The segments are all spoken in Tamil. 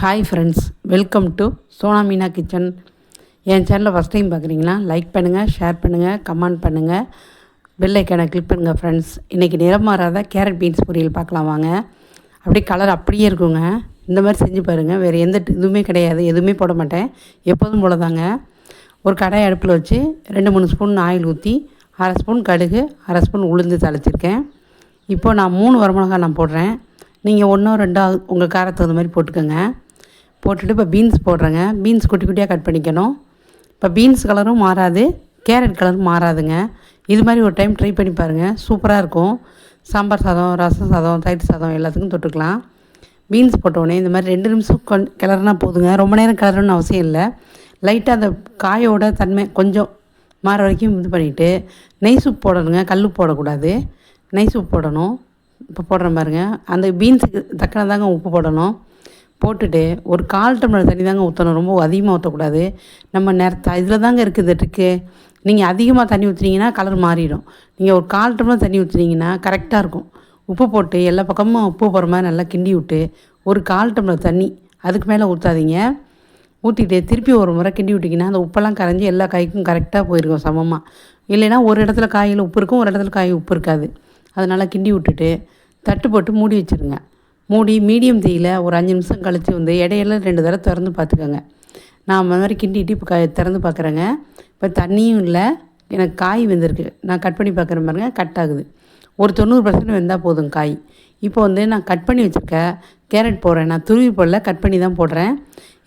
Hi friends welcome to Sona Meena kitchen என் சேனலை ஃபஸ்ட் டைம் பார்க்குறீங்களா லைக் பண்ணுங்கள் ஷேர் பண்ணுங்கள் கமெண்ட் பண்ணுங்கள் பெல் ஐக்கானை கிளிக் பண்ணுங்கள் ஃப்ரெண்ட்ஸ் இன்றைக்கி நிறம் மாறாத கேரட் பீன்ஸ் பொரியல் பார்க்கலாம் வாங்க. அப்படியே கலர் அப்படியே இருக்குங்க. இந்த மாதிரி செஞ்சு பாருங்கள் வேறு எந்த இதுவுமே கிடையாது. எதுவுமே போட மாட்டேன். எப்போதும் போல தாங்க ஒரு கடாய் அடுப்பில் வச்சு ரெண்டு மூணு ஸ்பூன் ஆயில் ஊற்றி அரை ஸ்பூன் கடுகு அரை ஸ்பூன் உளுந்து தழைச்சிருக்கேன் இப்போது நான் மூணு வரமிளகா நான் போடுறேன். நீங்கள் ஒன்றோ ரெண்டோ உங்கள் காரத்துக்கு தகுந்த மாதிரி போட்டுக்கோங்க. போட்டுட்டு இப்போ பீன்ஸ் போடுறேங்க. பீன்ஸ் குட்டி குட்டியாக கட் பண்ணிக்கணும். இப்போ பீன்ஸ் கலரும் மாறாது. கேரட் கலரும் மாறாதுங்க. இது மாதிரி ஒரு டைம் ட்ரை பண்ணி பாருங்கள் சூப்பராக இருக்கும். சாம்பார் சாதம் ரசம் சாதம் தயிர் சாதம் எல்லாத்துக்கும் தொட்டுக்கலாம். பீன்ஸ் போட்டோடனே இந்த மாதிரி ரெண்டு நிமிஷம் கொ கிளறுனா போதுங்க. ரொம்ப நேரம் கிளறணும்னு அவசியம் இல்லை. லைட்டாக அந்த காயோட தன்மை கொஞ்சம் மாற வரைக்கும் இது பண்ணிவிட்டு நெய் சூப் போடணுங்க. கல் போடக்கூடாது. நெய் சூப் போடணும். இப்போ போடுற பாருங்க. அந்த பீன்ஸுக்கு தக்கன தாங்க உப்பு போடணும். போட்டுட்டு ஒரு கால் டம்ளர் தண்ணி தாங்க ஊற்றணும் ரொம்ப அதிகமாக ஊற்றக்கூடாது நம்ம நேரத்தை இதில் தாங்க இருக்குது ட்ரிக்கு நீங்கள் அதிகமாக தண்ணி ஊற்றுனீங்கன்னா கலர் மாறிடும். நீங்கள் ஒரு கால் டம்ளர் தண்ணி ஊற்றுனீங்கன்னா கரெக்டாக இருக்கும். உப்பு போட்டு எல்லா பக்கமும் உப்பு போகிற மாதிரி நல்லா கிண்டி விட்டு ஒரு கால் டம்ளர் தண்ணி அதுக்கு மேலே ஊற்றாதீங்க ஊற்றிட்டு திருப்பி ஒரு முறை கிண்டி விட்டிங்கன்னா அந்த உப்பெல்லாம் கரைஞ்சி எல்லா காய்க்கும் கரெக்டாக போயிருக்கும் சமமாக இல்லைன்னா ஒரு இடத்துல காயில் உப்பு இருக்கும் ஒரு இடத்துல காய் உப்பு இருக்காது. அதனால் கிண்டி விட்டுட்டு தட்டு போட்டு மூடி வச்சுருங்க. மூடி மீடியம் தீயில் ஒரு அஞ்சு நிமிஷம் கழித்து வந்து இடையில ரெண்டு தடவை திறந்து பார்த்துக்கோங்க. நான் அந்த மாதிரி கிண்டிட்டு இப்போ க திறந்து பார்க்குறேங்க. இப்போ தண்ணியும் இல்லை. எனக்கு காய் வெந்திருக்கு. நான் கட் பண்ணி பார்க்குற பாருங்க கட் ஆகுது. ஒரு தொண்ணூறு பர்சன்ட் வெந்தால் போதும் காய். இப்போ வந்து நான் கட் பண்ணி வச்சுருக்க கேரட் போடுறேன். நான் துருவி போடல கட் பண்ணி தான் போடுறேன்.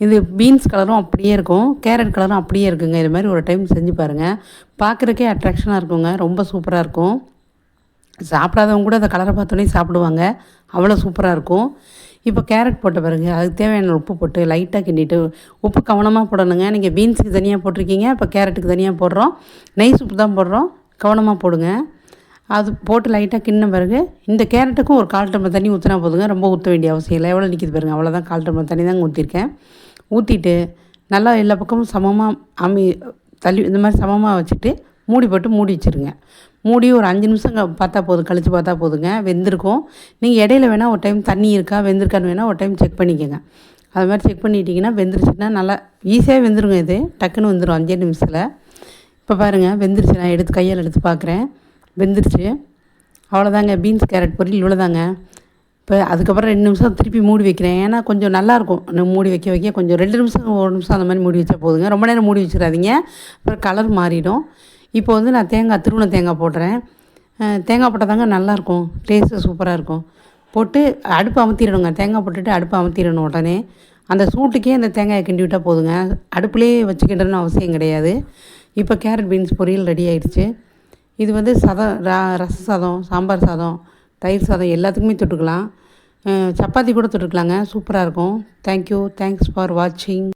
இது பீன்ஸ் கலரும் அப்படியே இருக்கும். கேரட் கலரும் அப்படியே இருக்குங்க. இது மாதிரி ஒரு டைம் செஞ்சு பாருங்கள் பார்க்குறக்கே அட்ராக்ஷனாக இருக்குங்க. ரொம்ப சூப்பராக இருக்கும். சாப்பிடாதவங்க கூட அந்த கலரை பார்த்தோன்னே சாப்பிடுவாங்க. அவ்வளோ சூப்பராக இருக்கும். இப்போ கேரட் போட்ட பிறகு அதுக்கு தேவையான உப்பு போட்டு லைட்டாக கிண்டிட்டு உப்பு கவனமாக போடணுங்க. நீங்கள் பீன்ஸுக்கு தனியாக போட்டிருக்கீங்க இப்போ கேரட்டுக்கு தனியாக போடுறோம். நெய் சூப்பு தான் போடுறோம். கவனமாக போடுங்க. அது போட்டு லைட்டாக கிண்ண பிறகு இந்த கேரட்டுக்கும் ஒரு கால் டம்ளர் தண்ணி ஊற்றினா போதுங்க. ரொம்ப ஊற்ற வேண்டிய அவசியம் இல்லை. எவ்வளோ நிற்கிது பாருங்க. அவ்வளோதான் கால் டம்ளர் தண்ணி தாங்க ஊற்றிருக்கேன் ஊற்றிட்டு நல்லா எல்லா பக்கமும் சமமாக அமி தள்ளி இந்த மாதிரி சமமாக வச்சுட்டு மூடி போட்டு மூடி வச்சுருங்க. மூடி ஒரு அஞ்சு நிமிஷம் பார்த்தா போதும் கழித்து பார்த்தா போதுங்க. வெந்திருக்கும். நீங்கள் இடையில வேணால் ஒரு டைம் தண்ணி இருக்கா வெந்திருக்கான்னு வேணால் ஒரு டைம் செக் பண்ணிக்கோங்க. அது மாதிரி செக் பண்ணிட்டீங்கன்னா வெந்துருச்சுன்னா நல்லா ஈஸியாக வெந்துருங்க இது. டக்குன்னு வந்துடும் அஞ்சே நிமிஷத்தில். இப்போ பாருங்கள் வெந்துருச்சு. நான் எடுத்து கையால் எடுத்து பார்க்குறேன் வெந்துருச்சு. அவ்வளோதாங்க பீன்ஸ் கேரட் பொரியல் இவ்வளோதாங்க இப்போ அதுக்கப்புறம் ரெண்டு நிமிஷம் திருப்பி மூடி வைக்கிறேன். ஏன்னா கொஞ்சம் நல்லாயிருக்கும் மூடி வைக்க வைக்க கொஞ்சம் ரெண்டு நிமிஷம் ஒரு நிமிஷம் அந்த மாதிரி மூடி வச்சா போதுங்க. ரொம்ப நேரம் மூடி வச்சிடாதீங்க. அப்புறம் கலர் மாறிடும். இப்போ வந்து நான் தேங்காய் திருவண்ண தேங்காய் போடுறேன். தேங்காய் போட்டால் தாங்க நல்லாயிருக்கும். டேஸ்ட்டு சூப்பராக இருக்கும். போட்டு அடுப்பு அமுத்திடணுங்க. தேங்காய் போட்டுட்டு அடுப்பு அமுத்திடணும் உடனே. அந்த சூட்டுக்கே அந்த தேங்காயை கிண்டி விட்டால் போதுங்க. அடுப்புலேயே வச்சுக்கிட்டணும்னு அவசியம் கிடையாது. இப்போ கேரட் பீன்ஸ் பொரியல் ரெடி ஆயிடுச்சு. இது வந்து சதம் ரா ரச சாதம் சாம்பார் சாதம் தயிர் சாதம் எல்லாத்துக்குமே தொட்டுக்கலாம். சப்பாத்தி கூட தொட்டுக்கலாங்க. சூப்பராக இருக்கும். தேங்க்யூ தேங்க்ஸ் ஃபார் வாட்சிங்